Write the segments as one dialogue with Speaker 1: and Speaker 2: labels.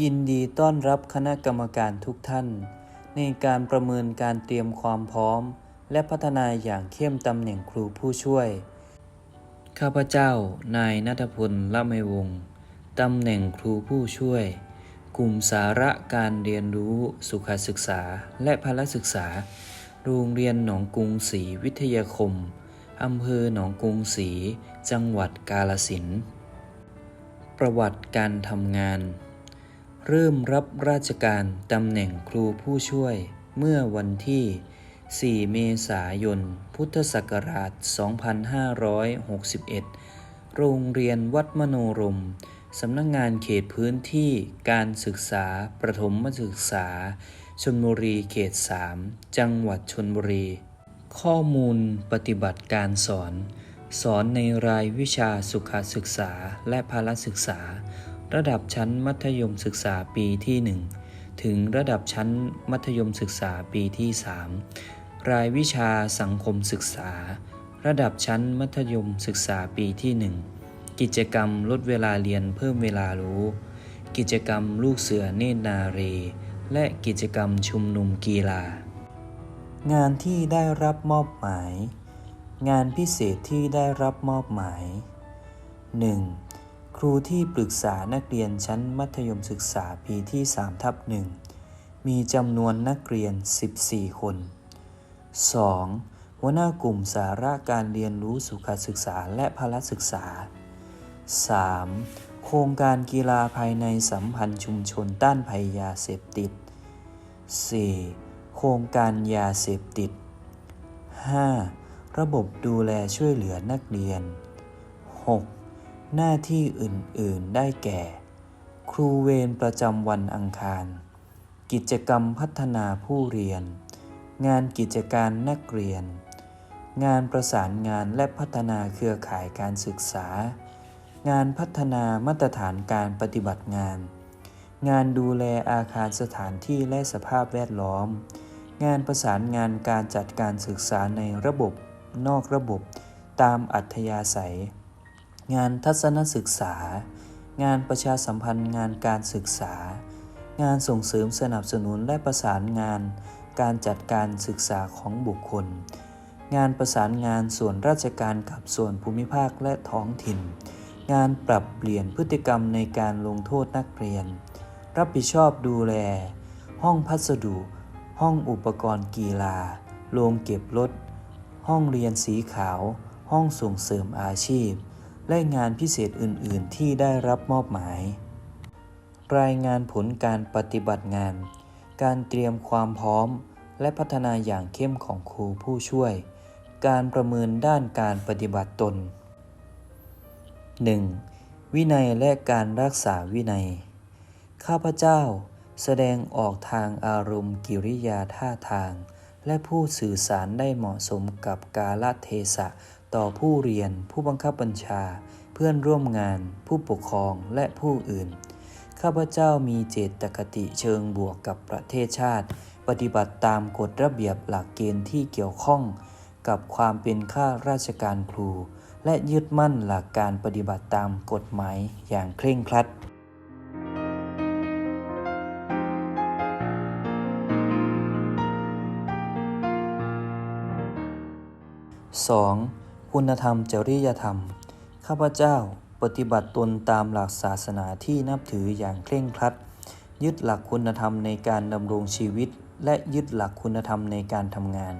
Speaker 1: ยินดีต้อนรับคณะกรรมการทุกท่าน ในการประเมินการเตรียมความพร้อม และพัฒนาอย่างเข้มตำแหน่งครูผู้ช่วย ข้าพเจ้า นายนัทพลละไมวงศ์ตำแหน่งครูผู้ช่วย กลุ่มสาระการเรียนรู้สุขศึกษาและพละศึกษา โรงเรียนหนองกรุงศรีวิทยาคมอำเภอหนองกรุงศรีจังหวัดกาฬสินประวัติการทำงาน เริ่มรับราชการตำแหน่งครูผู้ช่วยเมื่อวันที่ 4 เมษายน พุทธศักราช 2561 โรงเรียนวัดมโนรม สำนักงงานเขตพื้นที่การศึกษาประถมศึกษา ชนบุรีเขต 3 จังหวัดชนบุรี ข้อมูลปฏิบัติการสอน สอนในรายวิชาสุขศึกษาและพละศึกษา ระดับชั้นมัธยมศึกษาปีที่ 1 ถึงระดับชั้นมัธยมศึกษาปีที่ 3 รายวิชาสังคมศึกษา ระดับชั้นมัธยมศึกษาปีที่ 1 กิจกรรมลดเวลาเรียนเพิ่มเวลารู้ กิจกรรมลูกเสือเนตรนาเร และกิจกรรมชุมนุมกีฬา งานที่ได้รับมอบหมาย งานพิเศษที่ได้รับมอบหมาย 1. ครูที่ปรึกษานักเรียนชั้นมัธยมศึกษาปีที่3ทับ1มีจำนวนนักเรียน 14 คน 2. หัวหน้ากลุ่มสาระการเรียนรู้สุขศึกษาและพละศึกษา 3. โครงการกีฬาภายในสัมพันธ์ชุมชนต้านภัยยาเสพติด 4. โครงการยาเสพติด 5. ระบบดูแลช่วยเหลือนักเรียน 6. หน้าที่อื่น ๆ ได้แก่ ครูเวรประจำวันอังคาร กิจกรรมพัฒนาผู้เรียน งานกิจการนักเรียน งานประสานงานและพัฒนาเครือข่ายการศึกษา งานพัฒนามาตรฐานการปฏิบัติงาน งานดูแลอาคารสถานที่และสภาพแวดล้อม งานประสานงานการจัดการศึกษาในระบบ นอกระบบ ตามอัธยาศัย งานทัศนศึกษา งานประชาสัมพันธ์งานการศึกษา งานส่งเสริมสนับสนุนและประสานงาน การจัดการศึกษาของบุคคล งานประสานงานส่วนราชการกับส่วนภูมิภาคและท้องถิ่น งานปรับเปลี่ยนพฤติกรรมในการลงโทษนักเรียน รับผิดชอบดูแล ห้องพัสดุ ห้องอุปกรณ์กีฬาโรงเก็บรถห้องเรียนสีขาว ห้องส่งเสริมอาชีพ และงานพิเศษอื่น ๆ ที่ได้รับมอบหมาย รายงานผลการปฏิบัติงาน การเตรียมความพร้อม และพัฒนาอย่างเข้มของครูผู้ช่วย การประเมินด้านการปฏิบัติตน 1. วินัยและการรักษาวินัย ข้าพเจ้าแสดงออกทางอารมณ์กิริยาท่าทาง และผู้สื่อสารได้เหมาะสมกับกาลเทศะ ต่อผู้เรียน ผู้บังคับบัญชา เพื่อนร่วมงาน ผู้ปกครองและผู้อื่น ข้าพเจ้ามีเจตคติเชิงบวกกับประเทศชาติ ปฏิบัติตามกฎระเบียบหลักเกณฑ์ที่เกี่ยวข้อง กับความเป็นข้าราชการครู และยึดมั่นหลักการปฏิบัติตามกฎหมายอย่างเคร่งครัด 2. คุณธรรมจริยธรรม ข้าพเจ้าปฏิบัติตนตามหลักศาสนาที่นับถืออย่างเคร่งครัด ยึดหลักคุณธรรมในการดำรงชีวิต และยึดหลักคุณธรรมในการทำงาน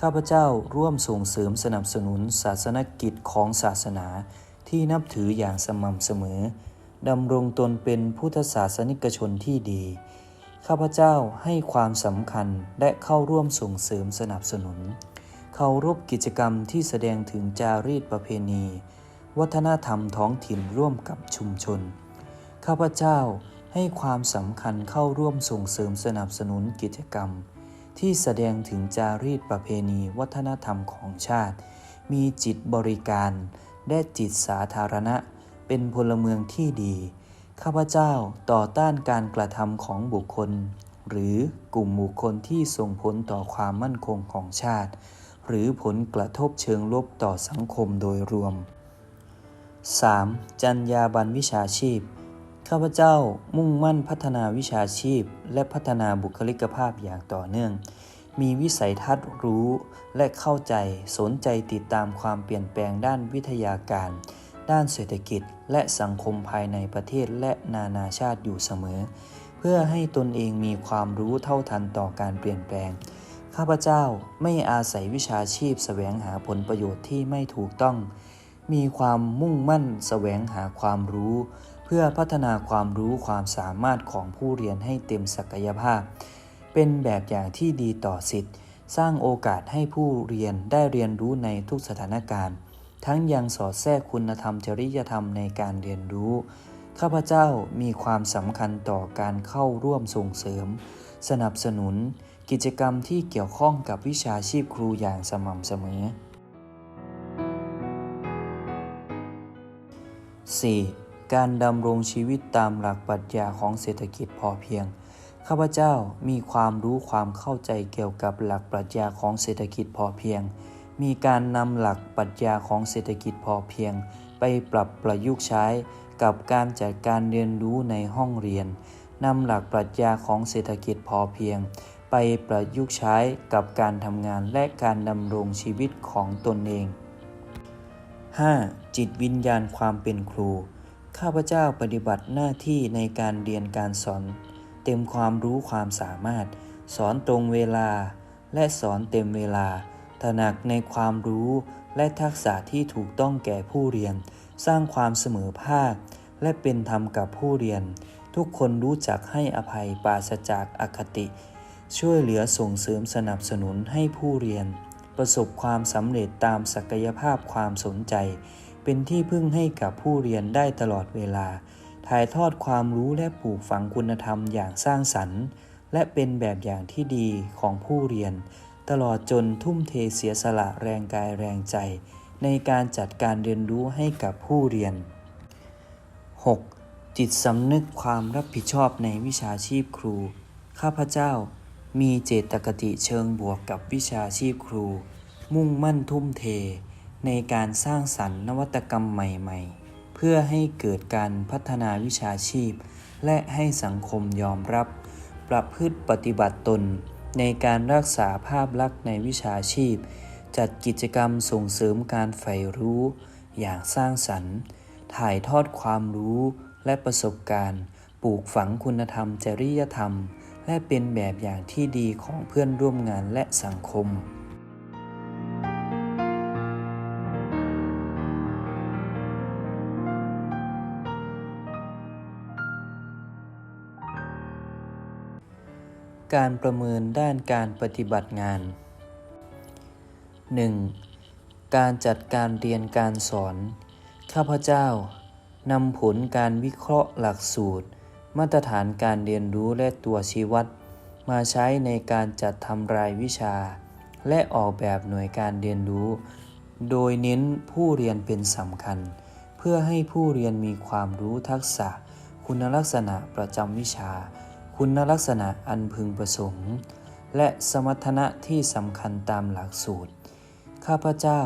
Speaker 1: ข้าพเจ้าร่วมส่งเสริมสนับสนุนศาสนกิจของศาสนาที่นับถืออย่างสม่ำเสมอดำรงตนเป็นพุทธศาสนิกชนที่ดี ข้าพเจ้าให้ความสำคัญและเข้าร่วมส่งเสริมสนับสนุน เคารพกิจกรรมที่แสดงถึงจารีตประเพณี วัฒนธรรมท้องถิ่นร่วมกับชุมชน ข้าพเจ้าให้ความสำคัญเข้าร่วมส่งเสริมสนับสนุนกิจกรรม ที่แสดงถึงจารีตประเพณีวัฒนธรรมของชาติ มีจิตบริการ และจิตสาธารณะ เป็นพลเมืองที่ดี ข้าพเจ้าต่อต้านการกระทำของบุคคล หรือกลุ่มบุคคลที่ส่งผลต่อความมั่นคงของชาติ หรือผลกระทบเชิงลบต่อสังคมโดยรวม 3. จรรยาบรรณวิชาชีพ ข้าพเจ้ามุ่งมั่นพัฒนาวิชาชีพ และพัฒนาบุคลิกภาพอย่างต่อเนื่อง มีวิสัยทัศน์รู้และเข้าใจสนใจติดตามความเปลี่ยนแปลงด้านวิทยาการ ด้านเศรษฐกิจ และสังคมภายในประเทศและนานาชาติอยู่เสมอ เพื่อให้ตนเองมีความรู้เท่าทันต่อการเปลี่ยนแปลง ข้าพเจ้าไม่อาศัยวิชาชีพแสวงหาผลประโยชน์ที่ไม่ถูกต้อง มีความมุ่งมั่นแสวงหาความรู้ เพื่อพัฒนาความรู้ความสามารถของผู้เรียนให้เต็มศักยภาพ เป็นแบบอย่างที่ดีต่อสิทธิ์ สร้างโอกาสให้ผู้เรียนได้เรียนรู้ในทุกสถานการณ์ ทั้งยังสอดแทรกคุณธรรมจริยธรรมในการเรียนรู้ ข้าพเจ้ามีความสำคัญต่อการเข้าร่วมส่งเสริม สนับสนุน กิจกรรมที่เกี่ยวข้องกับวิชาชีพครูอย่างสม่ำเสมอ 4. การดำรงชีวิตตามหลักปรัชญาของเศรษฐกิจพอเพียง ข้าพเจ้ามีความรู้ความเข้าใจเกี่ยวกับหลักปรัชญาของเศรษฐกิจพอเพียง มีการนำหลักปรัชญาของเศรษฐกิจพอเพียง ไปปรับประยุกต์ใช้กับการจัดการเรียนรู้ในห้องเรียนนำหลักปรัชญาของเศรษฐกิจพอเพียง ไปประยุกต์ใช้กับการทำงานและการดำรงชีวิตของตนเอง 5. จิตวิญญาณความเป็นครู ข้าพเจ้าปฏิบัติหน้าที่ในการเรียนการสอน เต็มความรู้ความสามารถ สอนตรงเวลา และสอนเต็มเวลาตระหนักในความรู้และทักษะที่ถูกต้องแก่ผู้เรียน สร้างความเสมอภาค และเป็นธรรมกับผู้เรียน ทุกคนรู้จักให้อภัยปราศจากอคติ ช่วยเหลือส่งเสริมสนับสนุนให้ผู้เรียน ประสบความสำเร็จตามศักยภาพความสนใจ เป็นที่พึ่งให้กับผู้เรียนได้ตลอดเวลา ถ่ายทอดความรู้และปลูกฝังคุณธรรมอย่างสร้างสรรค์ และเป็นแบบอย่างที่ดีของผู้เรียน ตลอดจนทุ่มเทเสียสละแรงกายแรงใจ ในการจัดการเรียนรู้ให้กับผู้เรียน 6. จิตสำนึกความรับผิดชอบในวิชาชีพครู ข้าพเจ้า มีเจตคติเชิงบวกกับวิชาชีพครู มุ่งมั่นทุ่มเท ในการสร้างสรรค์นวัตกรรมใหม่ ๆ เพื่อให้เกิดการพัฒนาวิชาชีพ และให้สังคมยอมรับ ประพฤติปฏิบัติตน ในการรักษาภาพลักษณ์ในวิชาชีพ จัดกิจกรรมส่งเสริมการใฝ่รู้ อย่างสร้างสรรค์ ถ่ายทอดความรู้และประสบการณ์ ปลูกฝังคุณธรรมจริยธรรม และเป็นแบบอย่างที่ดีของเพื่อนร่วมงานและสังคมการประเมินด้านการปฏิบัติงาน 1. การจัดการเรียนการสอน ข้าพเจ้านำผลการวิเคราะห์หลักสูตร มาตรฐานการเรียนรู้และตัวชี้วัด มาใช้ในการจัดทำรายวิชา และออกแบบหน่วยการเรียนรู้ โดยเน้นผู้เรียนเป็นสำคัญ เพื่อให้ผู้เรียนมีความรู้ทักษะ คุณลักษณะประจำวิชา คุณลักษณะอันพึงประสงค์ และสมรรถนะที่สำคัญตามหลักสูตร ข้าพเจ้า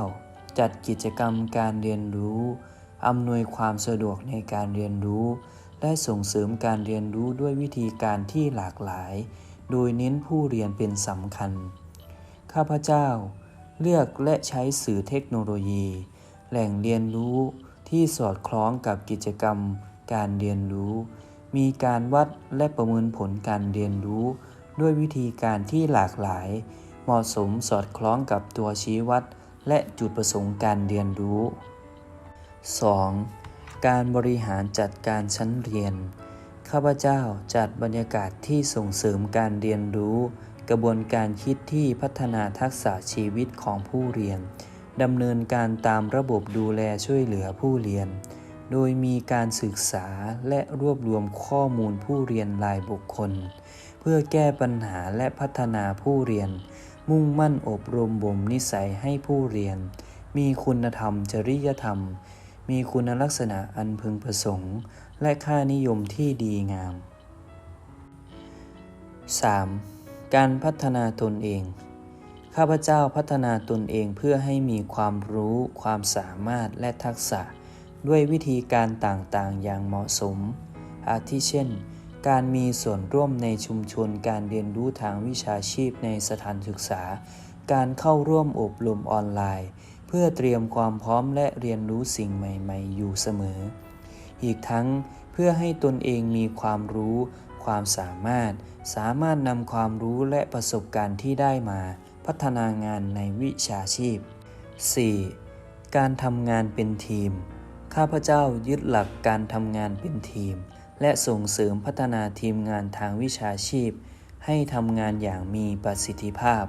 Speaker 1: จัดกิจกรรมการเรียนรู้อำนวยความสะดวกในการเรียนรู้ และส่งเสริมการเรียนรู้ด้วยวิธีการที่หลากหลาย โดยเน้นผู้เรียนเป็นสำคัญ ข้าพเจ้า เลือกและใช้สื่อเทคโนโลยี แหล่งเรียนรู้ที่สอดคล้องกับกิจกรรม การเรียนรู้ มีการวัดและประเมินผลการเรียนรู้ ด้วยวิธีการที่หลากหลาย เหมาะสมสอดคล้องกับตัวชี้วัด และจุดประสงค์การเรียนรู้ 2. การบริหารจัดการชั้นเรียน ข้าพเจ้าจัดบรรยากาศที่ส่งเสริมการเรียนรู้ กระบวนการคิดที่พัฒนาทักษะชีวิตของผู้เรียนดำเนินการตามระบบดูแลช่วยเหลือผู้เรียน โดยมีการศึกษาและรวบรวมข้อมูลผู้เรียนรายบุคคล เพื่อแก้ปัญหาและพัฒนาผู้เรียน มุ่งมั่นอบรมบ่มนิสัยให้ผู้เรียน มีคุณธรรมจริยธรรม มีคุณลักษณะอันพึงประสงค์ และค่านิยมที่ดีงาม 3. การพัฒนาตนเอง ข้าพเจ้าพัฒนาตนเองเพื่อให้มีความรู้ ความสามารถและทักษะ ด้วยวิธีการต่างๆ อย่างเหมาะสม อาทิเช่น การมีส่วนร่วมในชุมชน การเรียนรู้ทางวิชาชีพในสถานศึกษา การเข้าร่วมอบรมออนไลน์ พื่อเตรียมความพร้อมและเรียนรู้สิ่งใหม่ ๆ อยู่เสมอ อีกทั้งเพื่อให้ตนเองมีความรู้ ความสามารถ สามารถนำความรู้และประสบการณ์ที่ได้มา พัฒนางานในวิชาชีพ 4. การทำงานเป็นทีม ข้าพเจ้ายึดหลักการทำงานเป็นทีม และส่งเสริมพัฒนาทีมงานทางวิชาชีพ ให้ทำงานอย่างมีประสิทธิภาพ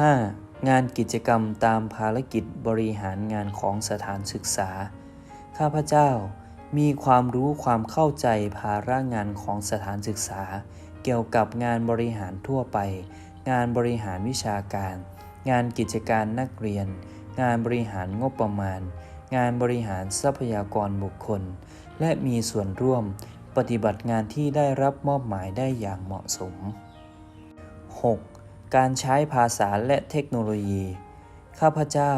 Speaker 1: 5. งานกิจกรรมตามภารกิจบริหารงานของสถานศึกษา ข้าพเจ้ามีความรู้ความเข้าใจภาระงานของสถานศึกษา เกี่ยวกับงานบริหารทั่วไป งานบริหารวิชาการ งานกิจการนักเรียน งานบริหารงบประมาณ งานบริหารทรัพยากรบุคคล และมีส่วนร่วมปฏิบัติงานที่ได้รับมอบหมายได้อย่างเหมาะสม 6. การใช้ภาษาและเทคโนโลยี ข้าพเจ้า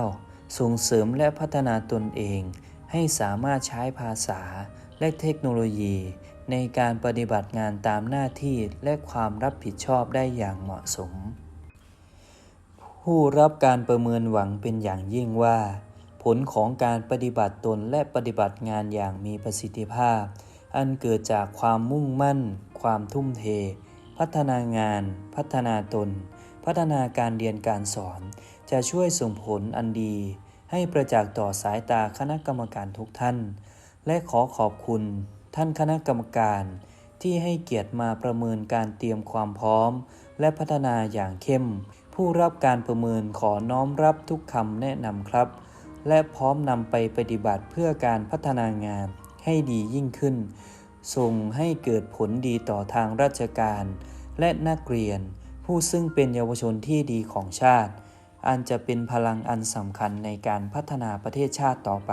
Speaker 1: ส่งเสริมและพัฒนาตนเอง ให้สามารถใช้ภาษาและเทคโนโลยี ในการปฏิบัติงานตามหน้าที่และความรับผิดชอบได้อย่างเหมาะสม ผู้รับการประเมินหวังเป็นอย่างยิ่งว่า ผลของการปฏิบัติตนและปฏิบัติงานอย่างมีประสิทธิภาพ อันเกิดจากความมุ่งมั่น ความทุ่มเท พัฒนางาน พัฒนาตน พัฒนาการเรียนการสอน จะช่วยส่งผลอันดี ให้ประจักษ์ต่อสายตาคณะกรรมการทุกท่าน และขอขอบคุณท่านคณะกรรมการ ที่ให้เกียรติมาประเมินการเตรียมความพร้อม และพัฒนาอย่างเข้ม ผู้รับการประเมินขอน้อมรับทุกคำแนะนำครับ และพร้อมนำไปปฏิบัติเพื่อการพัฒนางานให้ดียิ่งขึ้น ส่งให้เกิดผลดีต่อทางราชการ และนักเรียน ผู้ซึ่งเป็นเยาวชนที่ดีของชาติ อันจะเป็นพลังอันสำคัญในการพัฒนาประเทศชาติต่อไป